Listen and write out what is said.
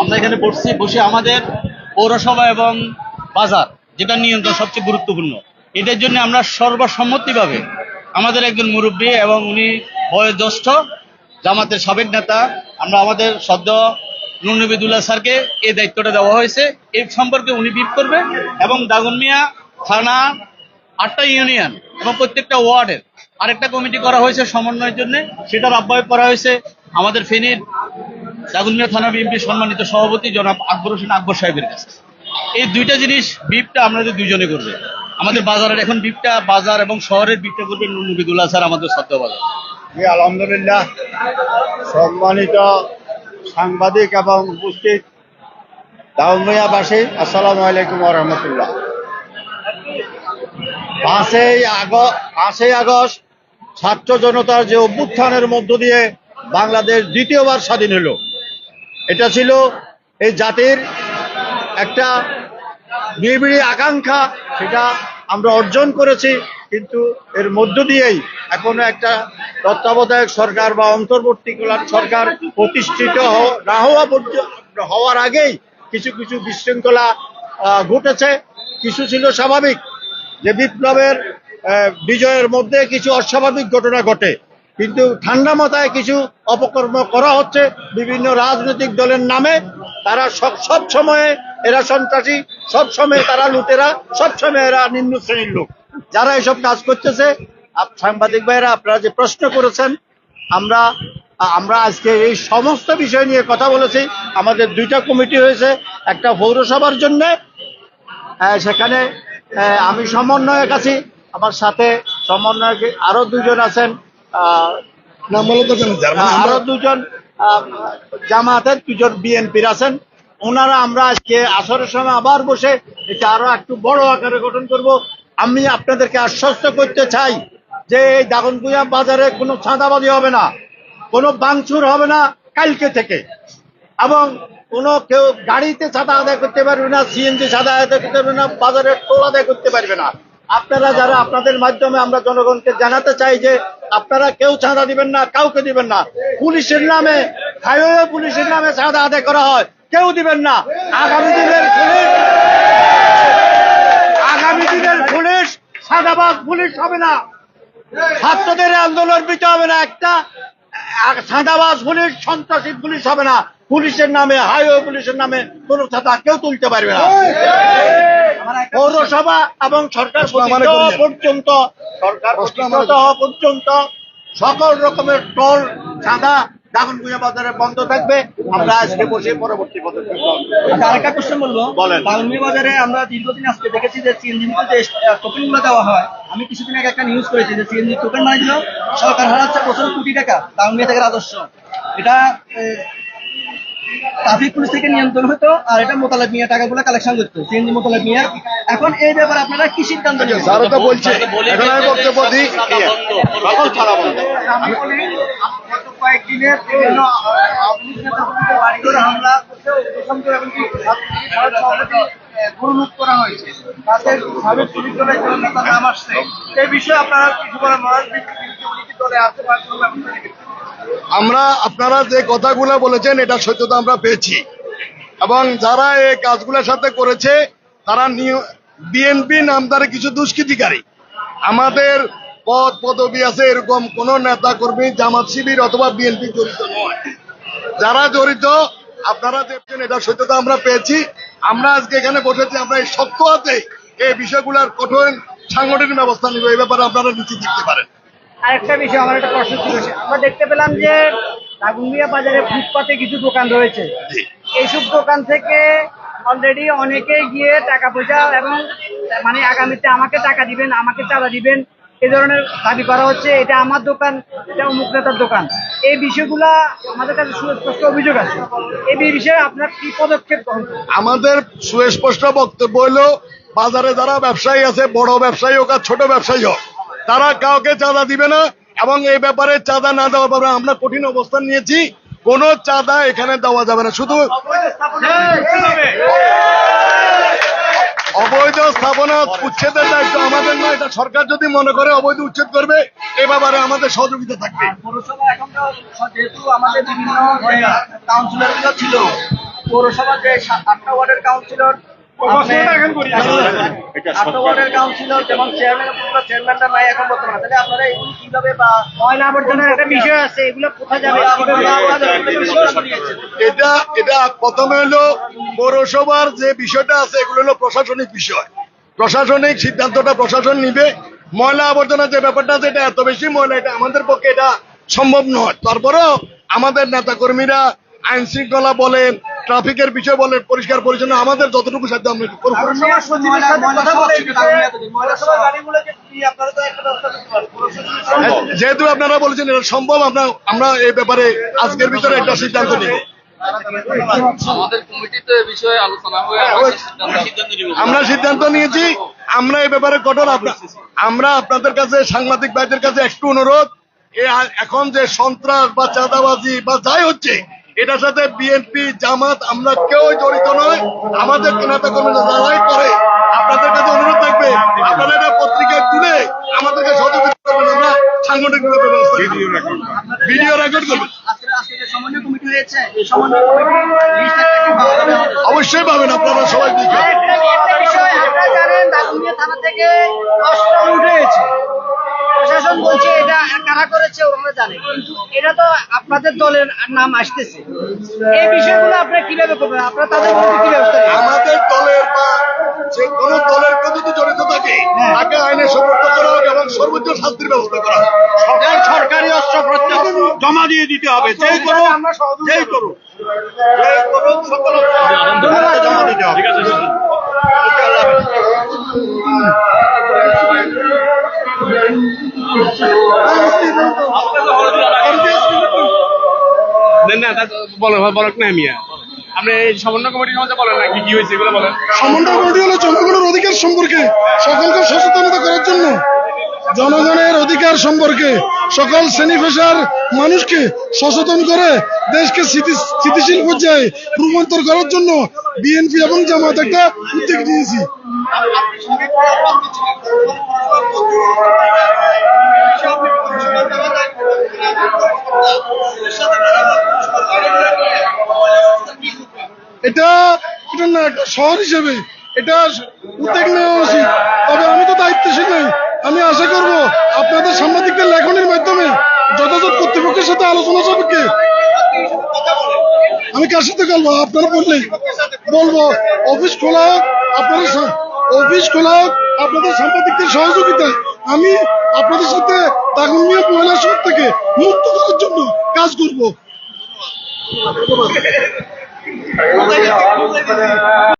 আমরা এখানে বসছি বসে আমাদের পৌরসভা এবং বাজার, যেটা নিয়ন্ত্রণ সবচেয়ে গুরুত্বপূর্ণ। এটার জন্য আমরা সর্বসম্মতিভাবে আমাদের একজন মুরব্বী এবং উনি বয়োজ্যেষ্ঠ জামাতের সাবেক নেতা, আমরা আমাদের সদ্য নুরনবিদুল্লাহ স্যারকে এই দায়িত্বটা দেওয়া হয়েছে। এই সম্পর্কে উনি বিপ করবে এবং দাগনমিয়া থানা আটটা ইউনিয়ন এবং প্রত্যেকটা ওয়ার্ডের আরেকটা কমিটি করা হয়েছে সমন্বয়ের জন্য সেটার আহ্বায়ক করা হয়েছে। আমাদের ফেনীর দাগুনমিয়া থানা বিএনপি সম্মানিত সভাপতি জনাব আকবর হোসেন আকবর সাহেবের কাছে। এই দুইটা জিনিস বিপটা আপনাদের দুইজনে করবে। আমাদের বাজারের এখন বিপটা, বাজার এবং শহরের বিপটা করবে নুরনবিদুল্লাহ স্যার, আমাদের সদ্য বাজার। আলহামদুলিল্লাহ। সম্মানিত সাংবাদিক এবং উপস্থিত দাউমিয়াবাসী আসসালামু আলাইকুম রহমতুল্লাহ। পাঁচই আগস্ট পাঁচই আগস্ট ছাত্র জনতার যে অভ্যুত্থানের মধ্য দিয়ে বাংলাদেশ দ্বিতীয়বার স্বাধীন হলো। এটা ছিল এই জাতির একটা নিবিড়ি আকাঙ্ক্ষা, সেটা আমরা অর্জন করেছি, কিন্তু এর মধ্য দিয়েই এখনও একটা তত্ত্বাবধায়ক সরকার বা অন্তর্বর্তীকালীন সরকার প্রতিষ্ঠিত না হওয়া হওয়ার আগেই কিছু কিছু বিশৃঙ্খলা ঘটেছে। কিছু ছিল স্বাভাবিক, যে বিপ্লবের বিজয়ের মধ্যে কিছু অস্বাভাবিক ঘটনা ঘটে। কিন্তু ঠান্ডা মাথায় কিছু অপকর্ম করা হচ্ছে। বিভিন্ন রাজনৈতিক দলের নামে তারা সব সব সময়ে এরা সন্ত্রাসী, সব সময় তারা লুটেরা, সব সময় এরা নিম্ন শ্রেণির লোক। যারা এসব কাজ করতেছে সাংবাদিক ভাইরা আপনারা যে প্রশ্ন করেছেন, আমরা আমরা আজকে এই সমস্ত বিষয় নিয়ে কথা বলেছি। আমাদের দুইটা কমিটি হয়েছে, একটা পৌরসভার জন্য সেখানে আমি সমন্বয়ক আছি। আমার সাথে সমন্বয়ক আরও দুজন আছেন। আরও দুজন জামাতের দুজন বিএনপির আছেন। ওনারা আমরা আজকে আসরের সময় আবার বসে এটা আরও একটু বড় আকারে গঠন করব। আমি আপনাদেরকে আশ্বস্ত করতে চাই যে এই দাগনকুইয়া বাজারে কোনো চাঁদাবাজি হবে না কোনো বাংচুর হবে না কালকে থেকে। এবং কোনো কেউ গাড়িতে চাঁদা আদায় করতে পারবে না সিএনজি চাঁদা আদায় করতে পারবে না বাজারে টোল আদায় করতে পারবে না। আপনারা যারা আপনাদের মাধ্যমে আমরা জনগণকে জানাতে চাই যে আপনারা কেউ চাঁদা দিবেন না, কাউকে দিবেন না। পুলিশের নামে, হাইওয়ে পুলিশের নামে চাঁদা আদায় করা হয়, কেউ দিবেন না। আগামী দিনের পুলিশ, আগামী দিনের পুলিশ সাদাবাজ পুলিশ হবে না। ছাত্রদের আন্দোলন দিতে হবে না একটা। সাদাবাজ পুলিশ, সন্ত্রাসী পুলিশ হবে না। পুলিশের নামে, হাইওয়ে পুলিশের নামে কোন ছাতা কেউ তুলতে পারবে না। পৌরসভা এবং সরকার পর্যন্ত সরকার পর্যন্ত সকল রকমের টোল চাঁদা দাগনগুড়িয়া বাজারে বন্ধ থাকবে। আমরা আজকে বসে পরবর্তী পদক্ষেপ গ্রহণ করব। আচ্ছা, আরেকটা কোশ্চেন বলব। বলেন। বাউন্ডারি বাজারে আমরা দীর্ঘদিন আজকে দেখেছি যে সিএনজি যে টোকেনগুলো দেওয়া হয়। আমি কিছুদিন আগে একটা নিউজ করেছি যে সিএনজি টোকেন মানে দিল সরকার হারাচ্ছে বছর কোটি টাকা বাউন্ডারি থেকে রাজস্ব। এটা ট্রাফিক পুলিশ থেকে নিয়ন্ত্রণ হতো আর এটা মোতালেব মিয়া টাকাগুলো কালেকশন করতো। সিএনজি মোতালেব মিয়া। এখন এই ব্যাপারে আপনারা কি সিদ্ধান্ত নেবেন স্যারও তো বলছে। এখন আমি বক্তব্য দিই। সকল ছাড়া বন্ধ। আমি বলি কয়েকদিনের বিভিন্ন আওয়ামী লীগ নেতাকর্মীদের করে হামলা করতে প্রথম করে এমনকি গুরুমুখ করা হয়েছে। তাদের সাবেক পুলিশ দলের একজন নেতার নাম আসছে। এই বিষয়ে আপনারা কিছু দলে আসতে পারছেন আমরা, আপনারা যে কথাগুলো বলেছেন, এটা সত্যতা আমরা পেয়েছি। এবং যারা এই কাজগুলোর সাথে করেছে, তারা বিএনপি নামদারে কিছু দুষ্কৃতিকারী। আমাদের পদ, পদবি আছে এরকম কোন নেতা কর্মী জামাত শিবির অথবা বিএনপি জড়িত নয়। যারা জড়িত, আপনারা দেখছেন, এটা সত্যতা আমরা পেয়েছি। আমরা আজকে এখানে বসেছি, আমরা এই শক্ত হাতে এই বিষয়গুলোর কঠোর সাংগঠনিক ব্যবস্থা নিব, এই ব্যাপারে আপনারা নিশ্চিত থাকতে পারেন। আরেকটা বিষয় আমার একটা প্রশ্ন ছিল। আমরা দেখতে পেলাম যে দাগুনিয়া বাজারে ফুটপাতে কিছু দোকান রয়েছে। এইসব দোকান থেকে অলরেডি অনেকে গিয়ে টাকা পয়সা এবং মানে আগামীতে আমাকে টাকা দিবেন আমাকে চাঁদা দিবেন এই ধরনের দাবি করা হচ্ছে। এটা আমার দোকান এটা অমুক নেতার দোকান। এই বিষয়গুলা আমাদের কাছে সুস্পষ্ট অভিযোগ আছে। এই বিষয়ে আপনার কি পদক্ষেপ গ্রহণ আমাদের সুস্পষ্ট বক্তব্য হলো বাজারে যারা ব্যবসায়ী আছে বড় ব্যবসায়ী হোক আর ছোট ব্যবসায়ী হোক তারা কাউকে চাঁদা দিবে না, এবং এই ব্যাপারে চাঁদা না দেওয়ার ব্যাপারে আমরা কঠিন অবস্থান নিয়েছি। কোন চাঁদা এখানে দেওয়া যাবে না, শুধু অবৈধ স্থাপনা উচ্ছেদের দায়িত্ব আমাদের নয়, এটা সরকার যদি মনে করে অবৈধ উচ্ছেদ করবে, এ ব্যাপারে আমাদের সহযোগিতা থাকবে। ছিল পৌরসভা যে আটটা ওয়ার্ডের কাউন্সিলর আটটা ওয়ার্ডের কাউন্সিলর যেমন চেয়ারম্যান চেয়ারম্যানটা নাই এখন বর্তমানে। তাহলে আপনারা এগুলো কীভাবে বা ময়লা আবর্জনার একটা বিষয় আছে এগুলো কোথায় যাবে? এটা এটা প্রথমে হলো পৌরসভার যে বিষয়টা আছে এগুলো হলো প্রশাসনিক বিষয়। প্রশাসনিক সিদ্ধান্তটা প্রশাসন নিবে। ময়লা আবর্জনা যে ব্যাপারটা আছে এটা এত বেশি ময়লা এটা আমাদের পক্ষে এটা সম্ভব নয়। তারপরেও আমাদের নেতা কর্মীরা আইন শৃঙ্খলা বলেন ট্রাফিকের বিষয় বলেন পরিষ্কার পরিচ্ছন্ন আমাদের যতটুকু সাধ্য আমরা যেহেতু আপনারা বলেছেন এটা সম্ভব আমরা আমরা এই ব্যাপারে আজকের ভিতরে একটা সিদ্ধান্ত নিব। আমাদের কমিটিতে এ বিষয়ে আলোচনা হয়ে আমরা সিদ্ধান্ত নিয়েছি আমরা এই ব্যাপারে কঠোর আমরা আপনাদের কাছে সাংবাদিক ভাইদের কাছে একটু অনুরোধ এ এখন যে সন্ত্রাস বা চাঁদাবাজি বা যাই হচ্ছে এটার সাথে বিএনপি জামাত আমরা কেউ জড়িত নয়। আমাদের নেতা কর্মীরা যারাই করে আপনাদের কাছে অনুরোধ থাকবে আপনারা এটা পত্রিকায় তুলে আমাদেরকে সহযোগিতা করবেন আমরা সাংগঠনিক ভিডিও রেকর্ড করবেন। সমন্বয় কমিটি হয়েছে এই সমন্বয় কমিটি অবশ্যই পাবেন আপনারা সবাই দেখবেন একটা বিষয় আপনারা জানেন থানা থেকে অস্ত্র উঠে কারা করেছে ওরা জানে। এটা তো আপনাদের দলের নাম আসতেছে। এই বিষয়গুলো আপনারা কীভাবে করবেন? আপনারা তাদের বিরুদ্ধে কি ব্যবস্থা আমাদের দলের বা যে কোন দলের যদি জড়িত থাকে তাকে আইনে সমর্থ করা হোক এবং সর্বোচ্চ শাস্তির ব্যবস্থা করা সকল সরকারি অস্ত্র জমা দিয়ে দিতে হবে যেই করুক যেই করুক। যেই করুক সকল জমা দিতে হবে। হাফেজ। দেন না বলেন বলেন না মিয়া। আপনি সমন্বয় কমিটির মধ্যে বলেন না কি কি হয়েছে এগুলো বলেন। সমন্বয় কমিটি হলো জনগণের অধিকার সম্পর্কে সকলকে সচেতনতা করার জন্য। জনগণের অধিকার সম্পর্কে সকল শ্রেণি পেশার মানুষকে সচেতন করে দেশকে স্থিতিশীল পর্যায়ে রূপান্তর করার জন্য বিএনপি এবং জামাত একটা উদ্যোগ নিয়েছি। একটা শহর হিসেবে এটা উদ্যোগ নেওয়া উচিত। তবে আমি তো দায়িত্বশীল নাই আমি আশা করব আপনাদের সাংবাদিকদের লেখনের মাধ্যমে যথাযথ কর্তৃপক্ষের সাথে আলোচনা সাপেক্ষে। আমি কার সাথে বলব? আপনারা বললেই। বলব, অফিস খোলা হোক, আপনারা অফিস খোলা আপনাদের সাংবাদিকদের সহযোগিতায় আমি আপনাদের সাথে দাগুনিয়া মহিলা শহর থেকে মুক্ত করার জন্য কাজ করব। 哎呀，我想要啊，